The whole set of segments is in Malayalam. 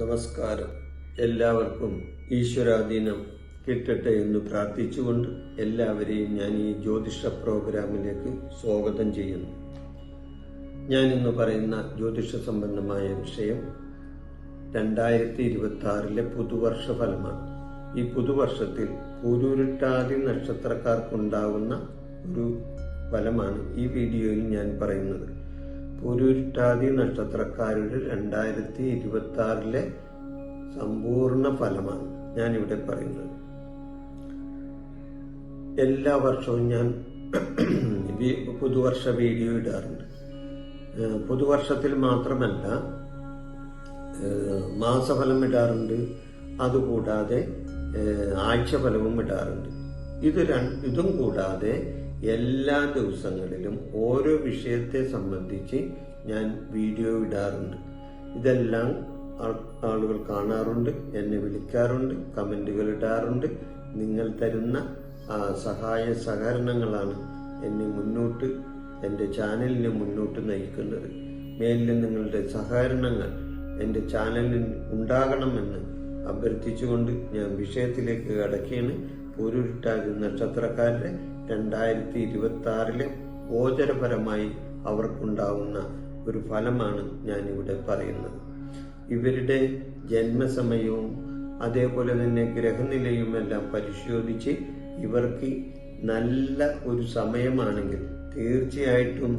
നമസ്കാരം. എല്ലാവർക്കും ഈശ്വരാധീനം കിട്ടട്ടെ എന്ന് പ്രാർത്ഥിച്ചുകൊണ്ട് എല്ലാവരെയും ഞാൻ ഈ ജ്യോതിഷ പ്രോഗ്രാമിലേക്ക് സ്വാഗതം ചെയ്യുന്നു. ഞാൻ ഇന്ന് പറയുന്ന ജ്യോതിഷ സംബന്ധമായ വിഷയം രണ്ടായിരത്തി ഇരുപത്തി ആറിലെ പുതുവർഷ ഫലമാണ്. ഈ പുതുവർഷത്തിൽ പൂരുരുട്ടാതി നക്ഷത്രക്കാർക്കുണ്ടാകുന്ന ഒരു ഫലമാണ് ഈ വീഡിയോയിൽ ഞാൻ പറയുന്നത്. പൂരുരുട്ടാതി നക്ഷത്രക്കാരുടെ രണ്ടായിരത്തി ഇരുപത്തി ആറിലെ സമ്പൂർണ ഫലമാണ് ഞാനിവിടെ പറയുന്നത്. എല്ലാ വർഷവും ഞാൻ പുതുവർഷ വീഡിയോ ഇടാറുണ്ട്. പുതുവർഷത്തിൽ മാത്രമല്ല മാസഫലം ഇടാറുണ്ട്. അതുകൂടാതെ ആഴ്ചഫലവും ഇടാറുണ്ട്. ഇത് ഇതും കൂടാതെ എല്ലാ ദിവസങ്ങളിലും ഓരോ വിഷയത്തെ സംബന്ധിച്ച് ഞാൻ വീഡിയോ ഇടാറുണ്ട്. ഇതെല്ലാം ആളുകൾ കാണാറുണ്ട് എന്നെ വിളിക്കാറുണ്ട് കമന്റുകൾ ഇടാറുണ്ട്. നിങ്ങൾ തരുന്ന സഹായ സഹകരണങ്ങളാണ് എന്നെ മുന്നോട്ട് എന്റെ ചാനലിനെ മുന്നോട്ട് നയിക്കുന്നത്. മേലിൽ നിങ്ങളുടെ സഹകരണങ്ങൾ എന്റെ ചാനലിൽ ഉണ്ടാകണമെന്ന് അഭ്യർത്ഥിച്ചുകൊണ്ട് ഞാൻ വിഷയത്തിലേക്ക് കടക്കുകയാണ്. പൂരുരുട്ടാതി നക്ഷത്രക്കാരുടെ രണ്ടായിരത്തി ഇരുപത്തി ആറിലെ ഗോചരപരമായി അവർക്കുണ്ടാവുന്ന ഒരു ഫലമാണ് ഞാനിവിടെ പറയുന്നത്. ഇവരുടെ ജന്മസമയവും അതേപോലെ തന്നെ ഗ്രഹനിലയും എല്ലാം പരിശോധിച്ച് ഇവർക്ക് നല്ല ഒരു സമയമാണെങ്കിൽ തീർച്ചയായിട്ടും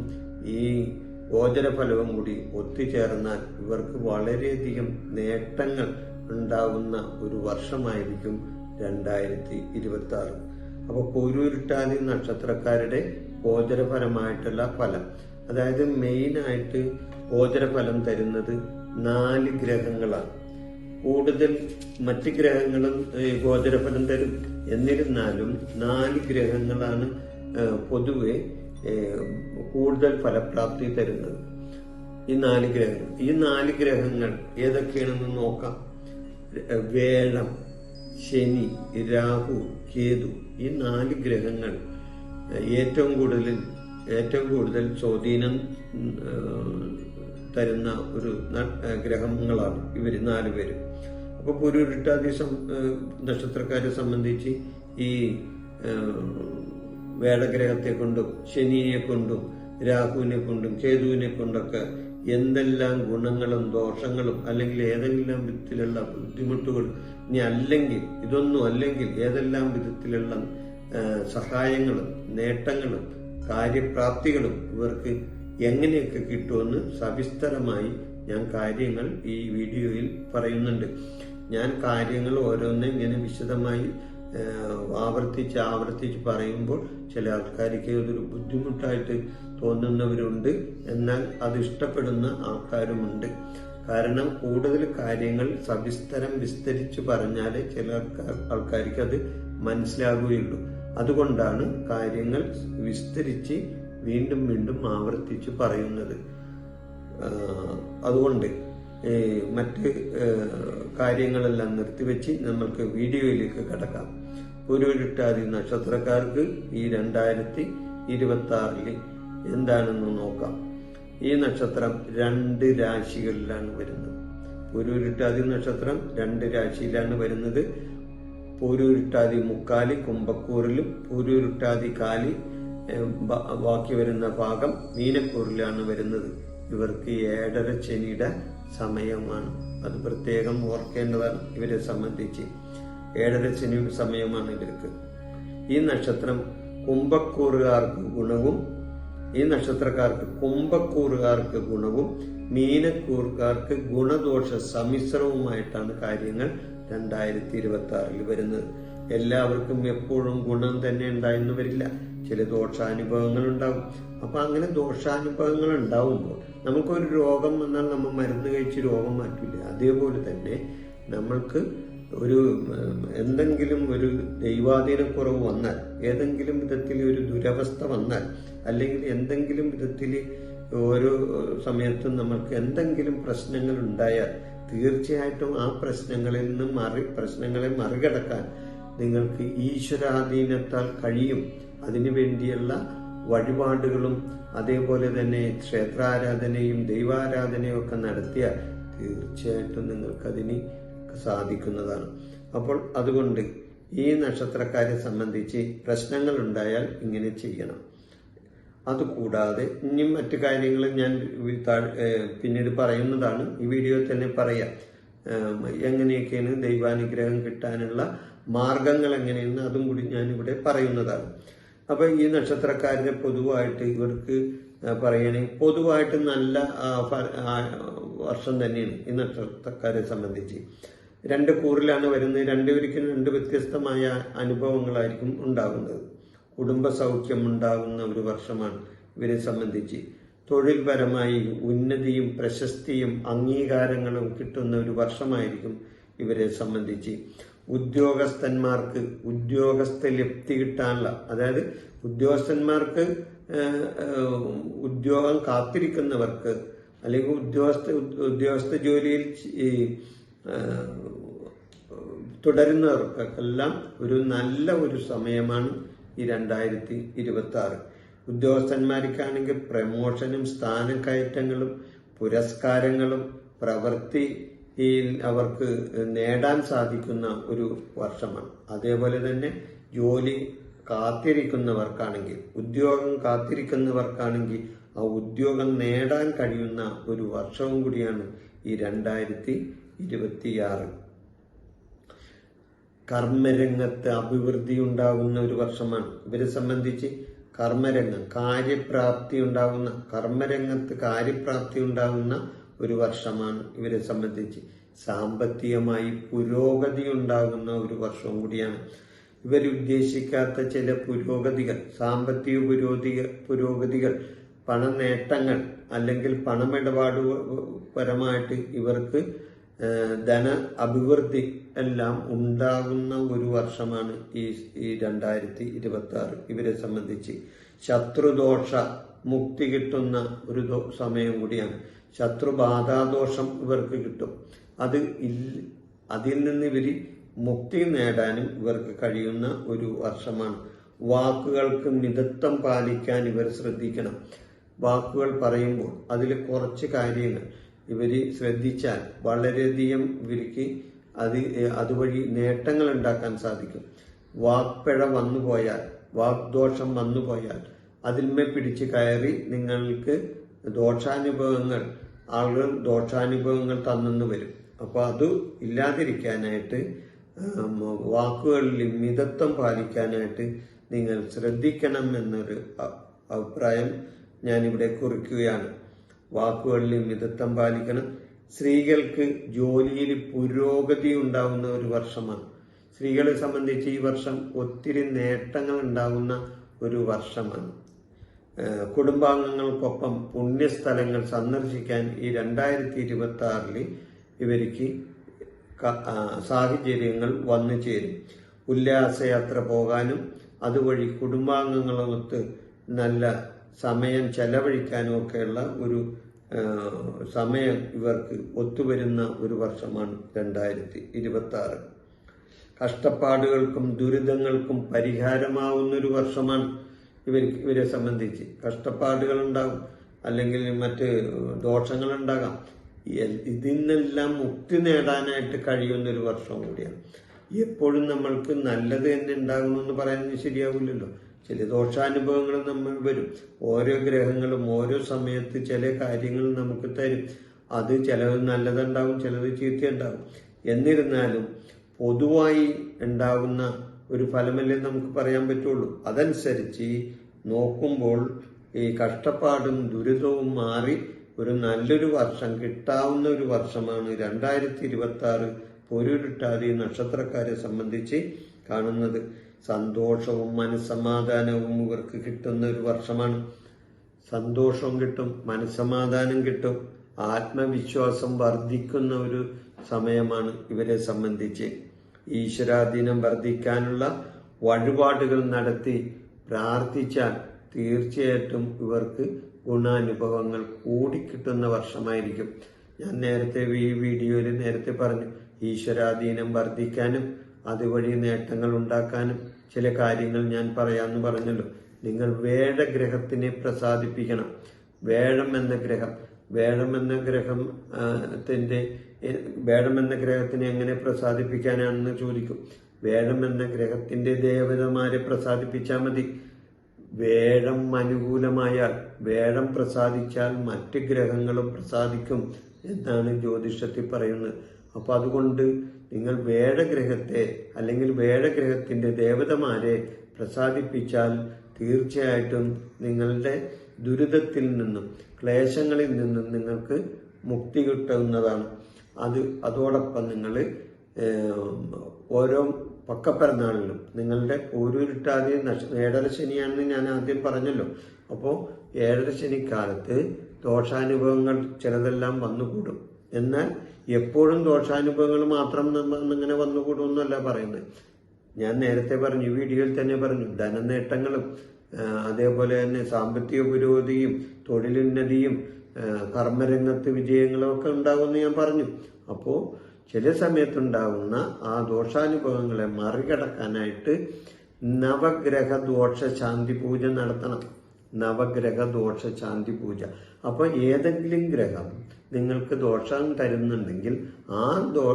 ഈ ഗോചരഫലവും കൂടി ഒത്തുചേർന്നാൽ ഇവർക്ക് വളരെയധികം നേട്ടങ്ങൾ ഉണ്ടാവുന്ന ഒരു വർഷമായിരിക്കും രണ്ടായിരത്തി ഇരുപത്തി ആറ് അപ്പോൾ കുരുരുട്ടാതി നക്ഷത്രക്കാരുടെ ഗോചരഫലമായിട്ടുള്ള ഫലം. അതായത് മെയിൻ ആയിട്ട് ഗോചരഫലം തരുന്നത് നാല് ഗ്രഹങ്ങളാണ്. കൂടുതൽ മറ്റ് ഗ്രഹങ്ങളും ഗോചരഫലം തരും. എന്നിരുന്നാലും നാല് ഗ്രഹങ്ങളാണ് പൊതുവെ കൂടുതൽ ഫലപ്രാപ്തി തരുന്നത്. ഈ നാല് ഗ്രഹങ്ങൾ. ഈ നാല് ഗ്രഹങ്ങൾ ഏതൊക്കെയാണെന്ന് നോക്കാം. വേളം. ശനി രാഹു കേതു ഈ നാല് ഗ്രഹങ്ങൾ ഏറ്റവും കൂടുതൽ ഏറ്റവും കൂടുതൽ സ്വാധീനം തരുന്ന ഒരു ഗ്രഹങ്ങളാണ് ഇവർ നാലുപേര് അപ്പോൾ പുരുരുട്ടാതി നക്ഷത്രക്കാരെ സംബന്ധിച്ച് ഈ വേടഗ്രഹത്തെ കൊണ്ടും ശനിയെ കൊണ്ടും രാഹുവിനെ കൊണ്ടും കേതുവിനെ കൊണ്ടൊക്കെ എന്തെല്ലാം ഗുണങ്ങളും ദോഷങ്ങളും അല്ലെങ്കിൽ ഏതെല്ലാം വിധത്തിലുള്ള ബുദ്ധിമുട്ടുകൾ ഇനി അല്ലെങ്കിൽ ഇതൊന്നും അല്ലെങ്കിൽ ഏതെല്ലാം വിധത്തിലുള്ള സഹായങ്ങളും നേട്ടങ്ങളും കാര്യപ്രാപ്തികളും ഇവർക്ക് എങ്ങനെയൊക്കെ കിട്ടുമെന്ന് സവിസ്തരമായി ഞാൻ കാര്യങ്ങൾ ഈ വീഡിയോയിൽ പറയുന്നുണ്ട്. ഞാൻ കാര്യങ്ങൾ ഓരോന്നും ഇങ്ങനെ വിശദമായി ആവർത്തിച്ച് ആവർത്തിച്ച് പറയുമ്പോൾ ചില ആൾക്കാർക്ക് അതൊരു ബുദ്ധിമുട്ടായിട്ട് തോന്നുന്നവരുണ്ട്. എന്നാൽ അത് ഇഷ്ടപ്പെടുന്ന ആൾക്കാരുമുണ്ട്. കാരണം കൂടുതൽ കാര്യങ്ങൾ സവിസ്തരം വിസ്തരിച്ച് പറഞ്ഞാൽ ചില ആൾക്കാർ ആൾക്കാർക്ക് അത് മനസ്സിലാകുകയുള്ളൂ. അതുകൊണ്ടാണ് കാര്യങ്ങൾ വിസ്തരിച്ച് വീണ്ടും വീണ്ടും ആവർത്തിച്ച് പറയുന്നത്. അതുകൊണ്ട് മറ്റ് കാര്യങ്ങളെല്ലാം നിർത്തിവെച്ച് നമ്മൾക്ക് വീഡിയോയിലേക്ക് കടക്കാം. പുരുരുട്ടാതി നക്ഷത്രക്കാർക്ക് ഈ രണ്ടായിരത്തി ഇരുപത്തി ആറിൽ എന്താണെന്ന് നോക്കാം. ഈ നക്ഷത്രം രണ്ട് രാശികളിലാണ് വരുന്നത്. പുരുരുട്ടാതി നക്ഷത്രം രണ്ട് രാശിയിലാണ് വരുന്നത്. പൂരുരുട്ടാതി മുക്കാലി കുംഭക്കൂറിലും പൂരുരുട്ടാതി കാലി ബാക്കി വരുന്ന ഭാഗം മീനക്കൂറിലാണ് വരുന്നത്. ഇവർക്ക് ഏഴര ശനിയുടെ സമയമാണ്. അത് പ്രത്യേകം ഓർക്കേണ്ടതാണ്. ഇവരെ സംബന്ധിച്ച് ഏഴര ശനി സമയമാണ് ഇവർക്ക്. ഈ നക്ഷത്രം കുംഭക്കൂറുകാർക്ക് ഗുണവും ഈ നക്ഷത്രക്കാർക്ക് കുംഭക്കൂറുകാർക്ക് ഗുണവും മീനക്കൂറുകാർക്ക് ഗുണദോഷ സമ്മിശ്രവുമായിട്ടാണ് കാര്യങ്ങൾ രണ്ടായിരത്തി ഇരുപത്തി ആറിൽ വരുന്നത്. എല്ലാവർക്കും എപ്പോഴും ഗുണം തന്നെ ഉണ്ടായെന്ന് വരില്ല. ചില ദോഷാനുഭവങ്ങൾ ഉണ്ടാവും അപ്പൊ അങ്ങനെ ദോഷാനുഭവങ്ങൾ ഉണ്ടാവുമ്പോൾ നമുക്കൊരു രോഗം വന്നാൽ നമ്മൾ മരുന്ന് കഴിച്ച് രോഗം മാറ്റില്ല അതേപോലെ തന്നെ നമ്മൾക്ക് ഒരു എന്തെങ്കിലും ഒരു ദൈവാധീനക്കുറവ് വന്നാൽ ഏതെങ്കിലും വിധത്തിൽ ഒരു ദുരവസ്ഥ വന്നാൽ അല്ലെങ്കിൽ എന്തെങ്കിലും വിധത്തിൽ ഓരോ സമയത്തും നമ്മൾക്ക് എന്തെങ്കിലും പ്രശ്നങ്ങൾ ഉണ്ടായാൽ തീർച്ചയായിട്ടും ആ പ്രശ്നങ്ങളിൽ നിന്ന് മറി പ്രശ്നങ്ങളെ മറികടക്കാൻ നിങ്ങൾക്ക് ഈശ്വരാധീനത്താൽ കഴിയും. അതിനു വേണ്ടിയുള്ള വഴിപാടുകളും അതേപോലെ തന്നെ ക്ഷേത്രാരാധനയും ദൈവാരാധനയും ഒക്കെ നടത്തിയാൽ തീർച്ചയായിട്ടും നിങ്ങൾക്കതിന് സാധിക്കുന്നതാണ്. അപ്പോൾ അതുകൊണ്ട് ഈ നക്ഷത്രക്കാരെ സംബന്ധിച്ച് പ്രശ്നങ്ങൾ ഉണ്ടായാൽ ഇങ്ങനെ ചെയ്യണം. അതുകൂടാതെ ഇനിയും മറ്റു കാര്യങ്ങൾ ഞാൻ പിന്നീട് പറയുന്നതാണ്. ഈ വീഡിയോയിൽ തന്നെ പറയാം. എങ്ങനെയൊക്കെയാണ് ദൈവാനുഗ്രഹം കിട്ടാനുള്ള മാർഗങ്ങൾ എങ്ങനെയെന്ന് അതും കൂടി ഞാൻ ഇവിടെ പറയുന്നതാണ്. അപ്പൊ ഈ നക്ഷത്രക്കാരുടെ പൊതുവായിട്ട് ഇവർക്ക് പറയണേ പൊതുവായിട്ട് നല്ല വർഷം തന്നെയാണ് ഈ നക്ഷത്രക്കാരെ സംബന്ധിച്ച്. രണ്ട് കൂറിലാണ് വരുന്നത്. രണ്ടുപേർക്കും രണ്ട് വ്യത്യസ്തമായ അനുഭവങ്ങളായിരിക്കും ഉണ്ടാകുന്നത്. കുടുംബ സൗഖ്യം ഉണ്ടാകുന്ന ഒരു വർഷമാണ് ഇവരെ സംബന്ധിച്ച്. തൊഴിൽപരമായി ഉന്നതിയും പ്രശസ്തിയും അംഗീകാരങ്ങളും കിട്ടുന്ന ഒരു വർഷമായിരിക്കും ഇവരെ സംബന്ധിച്ച്. ഉദ്യോഗസ്ഥന്മാർക്ക് ഉദ്യോഗസ്ഥ ലപ്തി കിട്ടാനുള്ള അതായത് ഉദ്യോഗസ്ഥന്മാർക്ക് ഉദ്യോഗം കാത്തിരിക്കുന്നവർക്ക് അല്ലെങ്കിൽ ഉദ്യോഗസ്ഥ ഉദ്യോഗസ്ഥ ജോലിയിൽ തുടരുന്നവർക്കെല്ലാം ഒരു നല്ല ഒരു സമയമാണ് ഈ രണ്ടായിരത്തി ഇരുപത്തി ആറ് ഉദ്യോഗസ്ഥന്മാർക്കാണെങ്കിൽ പ്രമോഷനും സ്ഥാനക്കയറ്റങ്ങളും പുരസ്കാരങ്ങളും പ്രവൃത്തിയിൽ അവർക്ക് നേടാൻ സാധിക്കുന്ന ഒരു വർഷമാണ്. അതേപോലെ തന്നെ ജോലി കാത്തിരിക്കുന്നവർക്കാണെങ്കിൽ ഉദ്യോഗം കാത്തിരിക്കുന്നവർക്കാണെങ്കിൽ ആ ഉദ്യോഗം നേടാൻ കഴിയുന്ന ഒരു വർഷവും കൂടിയാണ് ഈ രണ്ടായിരത്തി ഇരുപത്തിയാറ്. കർമ്മരംഗത്ത് അഭിവൃദ്ധി ഉണ്ടാകുന്ന ഒരു വർഷമാണ്. ഇവരെ സംബന്ധിച്ച് കർമ്മരംഗം കാര്യപ്രാപ്തി ഉണ്ടാകുന്ന കർമ്മരംഗത്ത് കാര്യപ്രാപ്തി ഉണ്ടാകുന്ന ഒരു വർഷമാണ് ഇവരെ സംബന്ധിച്ച്. സാമ്പത്തികമായി പുരോഗതി ഉണ്ടാകുന്ന ഒരു വർഷവും കൂടിയാണ്. ഇവരുദ്ദേശിക്കാത്ത ചില പുരോഗതികൾ സാമ്പത്തിക പുരോഗതി പുരോഗതികൾ പണനേട്ടങ്ങൾ അല്ലെങ്കിൽ പണമിടപാട് പരമായിട്ട് ഇവർക്ക് ധന അഭിവൃദ്ധി എല്ലാം ഉണ്ടാകുന്ന ഒരു വർഷമാണ് ഈ ഈ രണ്ടായിരത്തി ഇരുപത്തി ആറ് ഇവരെ സംബന്ധിച്ച് ശത്രുദോഷ മുക്തി കിട്ടുന്ന ഒരു സമയം കൂടിയാണ്. ശത്രുബാധാദോഷം ഇവർക്ക് കിട്ടും. അത് അതിൽ നിന്ന് ഇവർ മുക്തി നേടാനും ഇവർക്ക് കഴിയുന്ന ഒരു വർഷമാണ്. വാക്കുകൾക്ക് മിതത്വം പാലിക്കാൻ ഇവർ ശ്രദ്ധിക്കണം. വാക്കുകൾ പറയുമ്പോൾ അതിൽ കുറച്ച് കാര്യങ്ങൾ. ഇവർ ശ്രദ്ധിച്ചാൽ വളരെയധികം ഇവർക്ക് അത് അതുവഴി നേട്ടങ്ങൾ ഉണ്ടാക്കാൻ സാധിക്കും. വാക്പിഴ വന്നുപോയാൽ വാഗ്ദോഷം വന്നുപോയാൽ അതിന്മേൽ പിടിച്ച് കയറി നിങ്ങൾക്ക് ദോഷാനുഭവങ്ങൾ ആളുകൾ ദോഷാനുഭവങ്ങൾ തന്നെന്ന് വരും. അപ്പോൾ അത് ഇല്ലാതിരിക്കാനായിട്ട് വാക്കുകളിൽ മിതത്വം പാലിക്കാനായിട്ട് നിങ്ങൾ ശ്രദ്ധിക്കണം എന്നൊരു അഭിപ്രായം ഞാനിവിടെ കുറിക്കുകയാണ്. വാക്കുകളിൽ മിതത്വം പാലിക്കണം. സ്ത്രീകൾക്ക് ജോലിയിൽ പുരോഗതി ഉണ്ടാകുന്ന ഒരു വർഷമാണ്. സ്ത്രീകളെ സംബന്ധിച്ച് ഈ വർഷം ഒത്തിരി നേട്ടങ്ങൾ ഉണ്ടാകുന്ന ഒരു വർഷമാണ്. കുടുംബാംഗങ്ങൾക്കൊപ്പം പുണ്യസ്ഥലങ്ങൾ സന്ദർശിക്കാൻ ഈ രണ്ടായിരത്തി ഇരുപത്തി ആറിൽ ഇവർക്ക് സാഹചര്യങ്ങൾ വന്നു ചേരും. ഉല്ലാസയാത്ര പോകാനും അതുവഴി കുടുംബാംഗങ്ങളൊത്ത് നല്ല സമയം ചെലവഴിക്കാനും ഒക്കെയുള്ള ഒരു സമയം ഇവർക്ക് ഒത്തുവരുന്ന ഒരു വർഷമാണ് രണ്ടായിരത്തി ഇരുപത്തി ആറ് കഷ്ടപ്പാടുകൾക്കും ദുരിതങ്ങൾക്കും പരിഹാരമാവുന്ന ഒരു വർഷമാണ് ഇവർ ഇവരെ സംബന്ധിച്ച്. കഷ്ടപ്പാടുകൾ ഉണ്ടാകും അല്ലെങ്കിൽ മറ്റ് ഇതിൽ നിന്നെല്ലാം മുക്തി നേടാനായിട്ട് കഴിയുന്ന ഒരു വർഷം കൂടിയാണ്. എപ്പോഴും നമ്മൾക്ക് നല്ലത് തന്നെ ഉണ്ടാകണമെന്ന് പറയുന്നത് ശരിയാവില്ലല്ലോ. ചില ദോഷാനുഭവങ്ങൾ നമ്മൾ വരും. ഓരോ ഗ്രഹങ്ങളും ഓരോ സമയത്ത് ചില കാര്യങ്ങൾ നമുക്ക് തരും. അത് ചിലത് നല്ലതുണ്ടാവും ചിലത് ചീത്തയുണ്ടാവും എന്നിരുന്നാലും പൊതുവായി ഉണ്ടാകുന്ന ഒരു ഫലമല്ലേ നമുക്ക് പറയാൻ പറ്റുള്ളൂ. അതനുസരിച്ച് നോക്കുമ്പോൾ ഈ കഷ്ടപ്പാടും ദുരിതവും മാറി ഒരു നല്ലൊരു വർഷം കിട്ടാവുന്ന ഒരു വർഷമാണ് രണ്ടായിരത്തി ഇരുപത്തി ആറ് പൊരുരുട്ടാതി നക്ഷത്രക്കാരെ സംബന്ധിച്ച് കാണുന്നത്. സന്തോഷവും മനസ്സമാധാനവും ഇവർക്ക് കിട്ടുന്ന ഒരു വർഷമാണ്. സന്തോഷവും കിട്ടും മനസ്സമാധാനം കിട്ടും ആത്മവിശ്വാസം വർദ്ധിക്കുന്ന ഒരു സമയമാണ് ഇവരെ സംബന്ധിച്ച്. ഈശ്വരാധീനം വർദ്ധിക്കാനുള്ള വഴിപാടുകൾ നടത്തി പ്രാർത്ഥിച്ചാൽ തീർച്ചയായിട്ടും ഇവർക്ക് ഗുണാനുഭവങ്ങൾ കൂടിക്കിട്ടുന്ന വർഷമായിരിക്കും. ഞാൻ നേരത്തെ ഈ വീഡിയോയിൽ നേരത്തെ പറഞ്ഞു ഈശ്വരാധീനം വർദ്ധിക്കാനും അതുവഴി നേട്ടങ്ങൾ ഉണ്ടാക്കാനും ചില കാര്യങ്ങൾ ഞാൻ പറയാമെന്ന് പറഞ്ഞല്ലോ. നിങ്ങൾ വേഴഗ്രഹത്തിനെ പ്രസാദിപ്പിക്കണം. വേഴം എന്ന ഗ്രഹം. വേഴം എന്ന ഗ്രഹം ആ, വേഴം എന്ന ഗ്രഹത്തിനെ എങ്ങനെ പ്രസാദിപ്പിക്കാനാണെന്ന് ചോദിക്കും. വേഴം എന്ന ഗ്രഹത്തിന്റെ ദേവതമാരെ പ്രസാദിപ്പിച്ചാൽ മതി. വേഴം അനുകൂലമായാൽ വേഴം പ്രസാദിച്ചാൽ മറ്റ് ഗ്രഹങ്ങളും പ്രസാദിക്കും എന്നാണ് ജ്യോതിഷത്തിൽ പറയുന്നത്. അപ്പോൾ അതുകൊണ്ട് നിങ്ങൾ വേഴഗ്രഹത്തെ അല്ലെങ്കിൽ വേഴഗ്രഹത്തിന്റെ ദേവതമാരെ പ്രസാദിപ്പിച്ചാൽ തീർച്ചയായിട്ടും നിങ്ങളുടെ ദുരിതത്തിൽ നിന്നും ക്ലേശങ്ങളിൽ നിന്നും നിങ്ങൾക്ക് മുക്തി കിട്ടുന്നതാണ്. അത് അതോടൊപ്പം നിങ്ങൾ ഓരോ പക്കപ്പിറന്നാളിലും നിങ്ങളുടെ ഓരോരുട്ടാതി നഷ ഏഴര ശനിയാണെന്ന് ഞാൻ ആദ്യം പറഞ്ഞല്ലോ. അപ്പോൾ ഏഴര ശനിക്കാലത്ത് ദോഷാനുഭവങ്ങൾ ചിലതെല്ലാം വന്നുകൂടും. എന്നാൽ എപ്പോഴും ദോഷാനുഭവങ്ങൾ മാത്രം ഇങ്ങനെ വന്നുകൂടുമെന്നല്ല പറയുന്നത്. ഞാൻ നേരത്തെ പറഞ്ഞു വീഡിയോയിൽ തന്നെ പറഞ്ഞു ധനനേട്ടങ്ങളും അതേപോലെ തന്നെ സാമ്പത്തിക പുരോഗതിയും തൊഴിലുന്നതിയും കർമ്മരംഗത്ത് വിജയങ്ങളും ഒക്കെ ഉണ്ടാകുമെന്ന് ഞാൻ പറഞ്ഞു. അപ്പോൾ ചില സമയത്തുണ്ടാകുന്ന ആ ദോഷാനുഭവങ്ങളെ മറികടക്കാനായിട്ട് നവഗ്രഹ ദോഷ ശാന്തി പൂജ നടത്തണം. നവഗ്രഹ ദോഷ ശാന്തി പൂജ. അപ്പോൾ ഏതെങ്കിലും ഗ്രഹം നിങ്ങൾക്ക് ദോഷം തരുന്നുണ്ടെങ്കിൽ ആ ദോ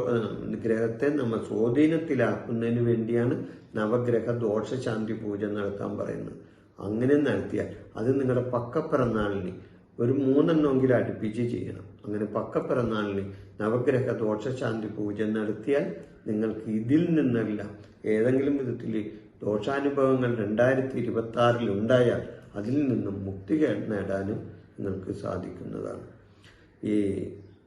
ഗ്രഹത്തെ നമ്മൾ സ്വാധീനത്തിലാക്കുന്നതിന് വേണ്ടിയാണ് നവഗ്രഹ ദോഷ ശാന്തി പൂജ നടത്താൻ പറയുന്നത്. അങ്ങനെ നടത്തിയാൽ അത് നിങ്ങളുടെ പക്കപ്പിറന്നാളിന് ഒരു മൂന്നെണ്ണമെങ്കിലും അടുപ്പിച്ച് ചെയ്യണം. അങ്ങനെ പക്കപ്പിറന്നാളിന് നവഗ്രഹ ദോഷശാന്തി പൂജ നടത്തിയാൽ നിങ്ങൾക്ക് ഇതിൽ നിന്നെല്ലാം ഏതെങ്കിലും വിധത്തിൽ ദോഷാനുഭവങ്ങൾ രണ്ടായിരത്തി ഇരുപത്തി ആറിൽ ഉണ്ടായാൽ അതിൽ നിന്നും മുക്തി നേടാനും നിങ്ങൾക്ക് സാധിക്കുന്നതാണ്. ഈ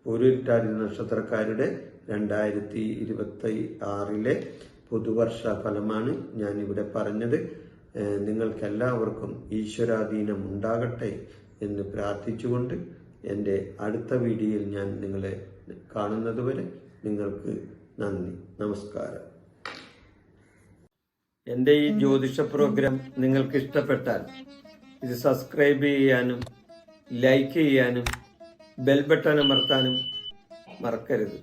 പൂരുരുട്ടാതി നക്ഷത്രക്കാരുടെ രണ്ടായിരത്തി ഇരുപത്തി ആറിലെ പുതുവർഷ ഫലമാണ് ഞാനിവിടെ പറഞ്ഞത്. നിങ്ങൾക്കെല്ലാവർക്കും ഈശ്വരാധീനം ഉണ്ടാകട്ടെ എന്ന് പ്രാർത്ഥിച്ചുകൊണ്ട് എന്റെ അടുത്ത വീഡിയോയിൽ ഞാൻ നിങ്ങളെ കാണുന്നതുവരെ നിങ്ങൾക്ക് നന്ദി. നമസ്കാരം. എന്റെ ഈ ജ്യോതിഷ പ്രോഗ്രാം നിങ്ങൾക്ക് ഇഷ്ടപ്പെട്ടാൽ ഇത് സബ്സ്ക്രൈബ് ചെയ്യാനും ലൈക്ക് ചെയ്യാനും ബെൽ ബട്ടൺ അമർത്താനും മറക്കരുത്.